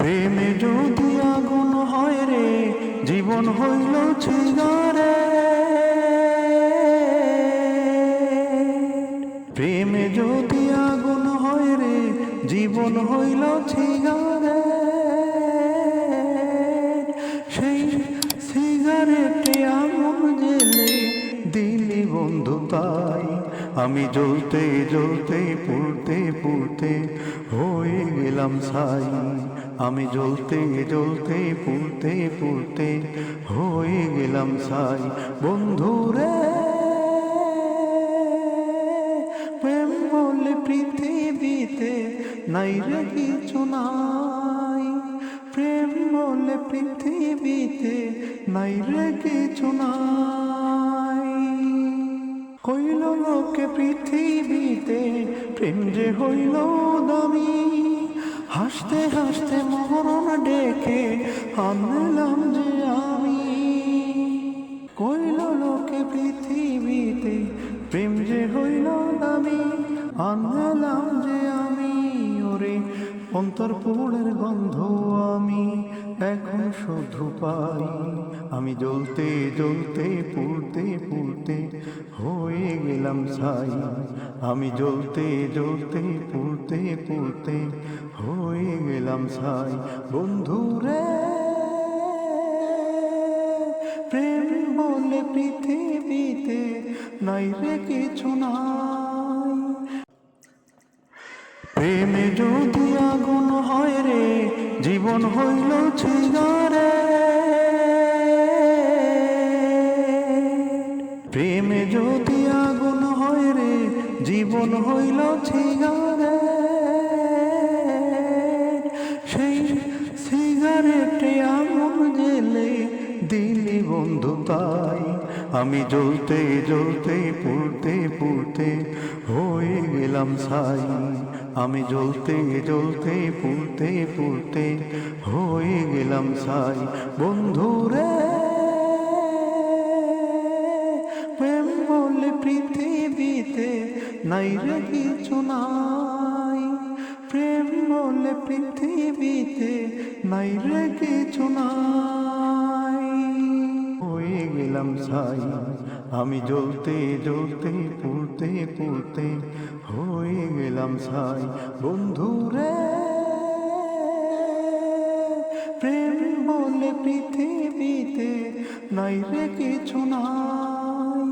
প্রেমে যদি আগুন হয় রে, জীবন হইল ছিগারে। প্রেমে যদি আগুন হয় রে, জীবন হইল ছিগারে। সেই সিগারেটে আগুন জেলে দিলি বন্ধু তাই আমি জ্বলতে জ্বলতে, পুড়তে পুড়তে হয়ে গেলাম সাই আমি জ্বলতে জ্বলতে, পুড়তে পুড়তে হয়ে গেলাম সাই বন্ধু রে প্রেম বলে পৃথিবীতে নাই রে কিছু নাই। প্রেম বলে পৃথিবীতে নাই রে কিছু নাই। হইল লোকে পৃথিবীতে, প্রেম যে হইল দামি। হাসতে হাসতে মরণ ডেকে আনলাম যে আমি। কইল লোকে পৃথিবীতে, প্রেম যে হইল দামি, আনলাম যে অন্তরপুরের গন্ধ আমি এখন শুধু পাই। আমি জ্বলতে জ্বলতে, পুড়তে পুড়তে হয়ে গেলাম ছাই। আমি জ্বলতে জ্বলতে, পুড়তে পুড়তে হয়ে গেলাম ছাই। বন্ধুরে, প্রেম বলে পৃথিবীতে নাই রে কিছু নাই। প্রেমে যদি জীবন হইল ছিগারে। প্রেমে যদি আগুন হয় রে, জীবন হইল ছিগারে। সেই সিগারেটে আগুন জেলে দিলি বন্ধু তাই। আমি জ্বলতে জ্বলতে, পুড়তে পুড়তে হয়ে গেলাম সাই আমি জ্বলতে জ্বলতে, পুড়তে পুড়তে হয়ে গেলাম সাই বন্ধু রে, প্রেম বলে পৃথিবীতে নাই রে কিছু নাই। প্রেম বলে পৃথিবীতে নাই রে কিছু নাই। গেলাম সাই আমি জ্বলতে জ্বলতে, পুড়তে পুড়তে হয়ে গেলাম সাই বন্ধু রে, প্রেম বলে পৃথিবীতে নাই রে কিছু নাই।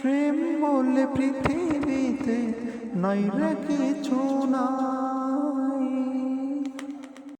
প্রেম বলে পৃথিবীতে নাই রে কিছু নাই।